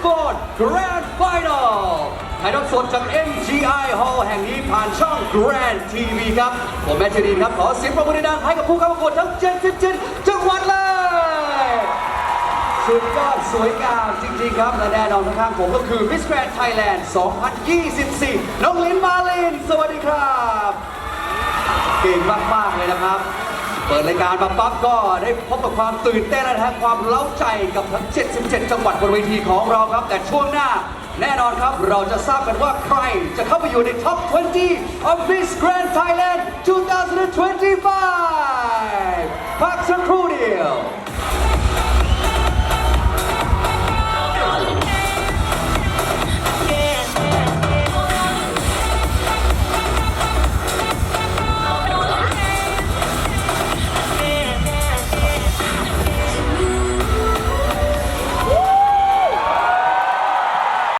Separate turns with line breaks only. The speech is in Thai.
Sport Grand Final ถ่ายทอดสดจาก MGI Hall แห่งนี้ผ่านช่อง Grand TV ครับ ผมแมทธินีครับ ขอเสียงปรบมือดังให้กับผู้เข้าประกวดทั้ง 77 จังหวัดเลย สุดยอดสวยงามจริง ๆ ครับ และแน่นอนข้างๆผมก็คือ Miss Grand Thailand 2024 น้องลินมาลิน สวัสดีครับ เก่งมาก ๆ เลยนะครับ เปิดรายการมาปั๊บก็ได้พบกับความตื่นเต้นและนะฮะความเล้าใจกับทั้ง 77 จังหวัดบนเวทีของเราครับ แต่ช่วงหน้าแน่นอนครับ เราจะทราบกันว่าใครจะเข้าไปอยู่ในท็อป 20 of Miss Grand Thailand 2025 พักสักครู่เดียว